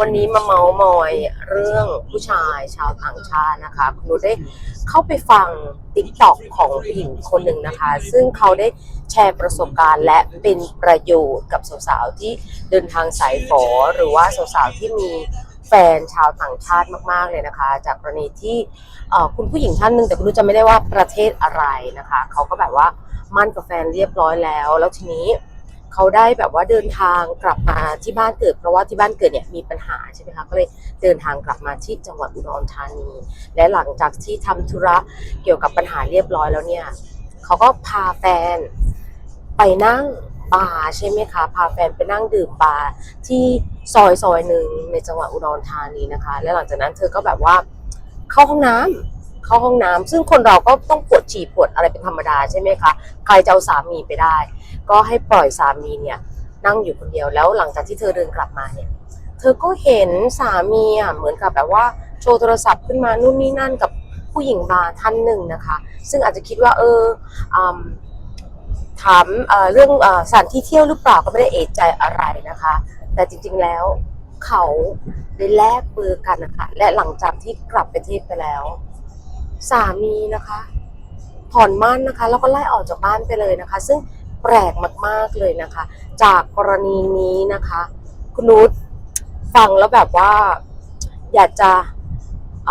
วันนี้มาเมาส์มอยเรื่องผู้ชายชาวต่างชาตินะคะ คุณนุชได้เข้าไปฟังติ๊กต็อกของผู้หญิงคนหนึ่งนะคะ ซึ่งเขาได้แชร์ประสบการณ์และเป็นประโยชน์กับสาวๆที่เดินทางสายฝอหรือว่าสาวๆที่มีแฟนชาวต่างชาติมาก ๆ เลยนะคะ จากกรณีที่คุณผู้หญิงท่านหนึ่งแต่คุณนุชจะไม่ได้ว่าประเทศอะไรนะคะ เขาก็แบบว่ามั่นกับแฟนเรียบร้อยแล้ว แล้วทีนี้ เขาได้แบบว่าเดินทางกลับมาที่บ้านเกิด เพราะว่าที่บ้านเกิดเนี่ยมีปัญหาใช่ไหมคะก็เลยเดินทางกลับมาที่จังหวัดอุดรธานี และหลังจากที่ทำธุระเกี่ยวกับปัญหาเรียบร้อยแล้วเนี่ยเขาก็พาแฟนไปนั่งบาร์ใช่ไหมคะพาแฟนไปนั่งดื่มบาร์ที่ซอยซอยหนึ่งในจังหวัดอุดรธานีนะคะ และหลังจากนั้นเธอก็แบบว่าเข้าห้องน้ำ เข้าห้องน้ำซึ่งคนเราก็ต้องปวดฉี่ปวดอะไรเป็นธรรมดาใช่ไหมคะใครจะเอาสามีไปได้ ก็ให้ปล่อยสามีเนี่ยนั่งอยู่คนเดียวแล้วหลังจากที่เธอเดินกลับมาเนี่ยเธอก็เห็นสามีอะเหมือนกับแบบว่าโชว์โทรศัพท์ขึ้นมานู่นนี่นั่นกับผู้หญิงบาร์ท่านหนึ่งนะคะ ซึ่งอาจจะคิดว่าเอออถามเเรื่องอสถานที่เที่ยวหรือเปล่าก็ไม่ได้เอะใจอะไรนะคะ แต่จริงๆแล้วเขาได้แลกเบอร์กันนะคะและหลังจากที่กลับไปเทศไปแล้ว สามีนะคะ ผ่อนมั่นนะคะ แล้วก็ไล่ออกจากบ้านไปเลยนะคะ ซึ่งแปลกมากๆเลยนะคะ จากกรณีนี้นะคะ คุณนุชฟังแล้วแบบว่า อยากจะอ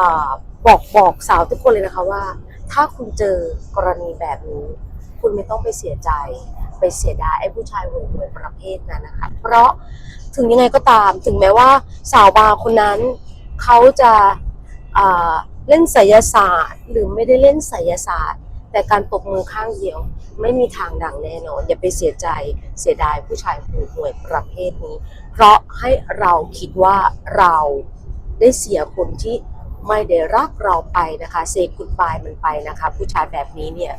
บอกบอกสาวทุกคนเลยนะคะว่า ถ้าคุณเจอกรณีแบบนี้ คุณไม่ต้องไปเสียใจ ไปเสียดายไอ้ผู้ชายห่วยประเภทนั้นนะคะ เพราะถึงยังไงก็ตาม ถึงแม้ว่าสาวบาร์คนนั้นเขาจะ เล่นไสยศาสตร์ หรือไม่ได้เล่นไสยศาสตร์ แต่การตบมือข้างเดียว ไม่มีทางดังแน่นอน อย่าไปเสียใจเสียดายผู้ชายห่วยประเภทนี้ เพราะให้เราคิดว่าเราได้เสียคนที่ไม่ได้รักเราไปนะคะเซคุณปายมันไปนะคะ ผู้ชายแบบนี้เนี่ย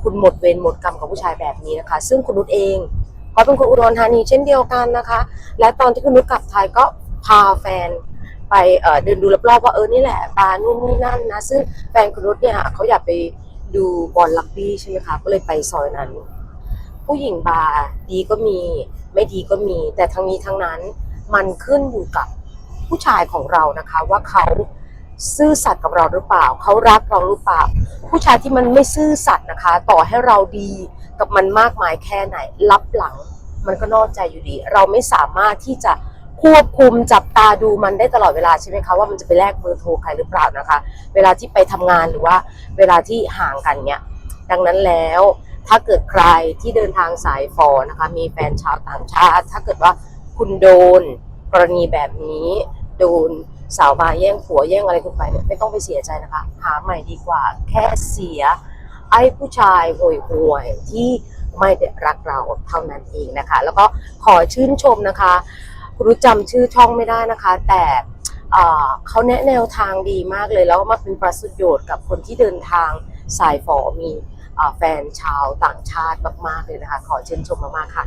คุณหมดเวรหมดกรรมกับผู้ชายแบบนี้นะคะ ซึ่งคุณนุชเองก็เป็นคนอุดรธานีเช่นเดียวกันนะคะ และตอนที่คุณนุชกลับไทยก็พาแฟน ไปเดินดูรอบๆว่าเออนี่แหละบาร์นู่นนี่นั่นนะซึ่งแฟนคุณนุชเนี่ยเขาอยากไปดูบอลลักบี้ใช่ไหมคะก็เลยไปซอยนั้น ผู้หญิงบาร์ดีก็มี ไม่ดีก็มี แต่ทั้งนี้ทั้งนั้นมันขึ้นอยู่กับผู้ชายของเรานะคะว่าเขาซื่อสัตย์กับเราหรือเปล่า เขารักเราหรือเปล่า ผู้ชายที่มันไม่ซื่อสัตย์นะคะ ต่อให้เราดีกับมันมากมายแค่ไหน รับหลัง มันก็นอกใจอยู่ดี เราไม่สามารถที่จะ ควบคุมจับตาดูมันได้ตลอดเวลาใช่ไหมคะว่ามันจะไปแลกเบอร์โทรใครหรือเปล่านะคะ เวลาที่ไปทำงานหรือว่าเวลาที่ห่างกันเนี่ยดังนั้นแล้วถ้าเกิดใครที่เดินทางสายฟอนะคะมีแฟนชาวต่างชาติ ถ้าเกิดว่าคุณโดนกรณีแบบนี้ โดนสาวบาแย่งผัวแย่งอะไรคุณไปเนี่ยไม่ต้องไปเสียใจนะคะ หาใหม่ดีกว่า แค่เสีย ไอ้ผู้ชายห่วยๆที่ไม่ได้รักเราเท่านั้นเองนะคะ แล้วก็ขอชื่นชมนะคะ รู้จำชื่อช่องไม่ได้นะคะ แต่เขาแนะแนวทางดีมากเลยแล้วมาเป็นประโยชน์กับคนที่เดินทางสายฝอมีแฟนชาวต่างชาติมากๆเลยนะคะ ขอเชิญชมมากๆค่ะ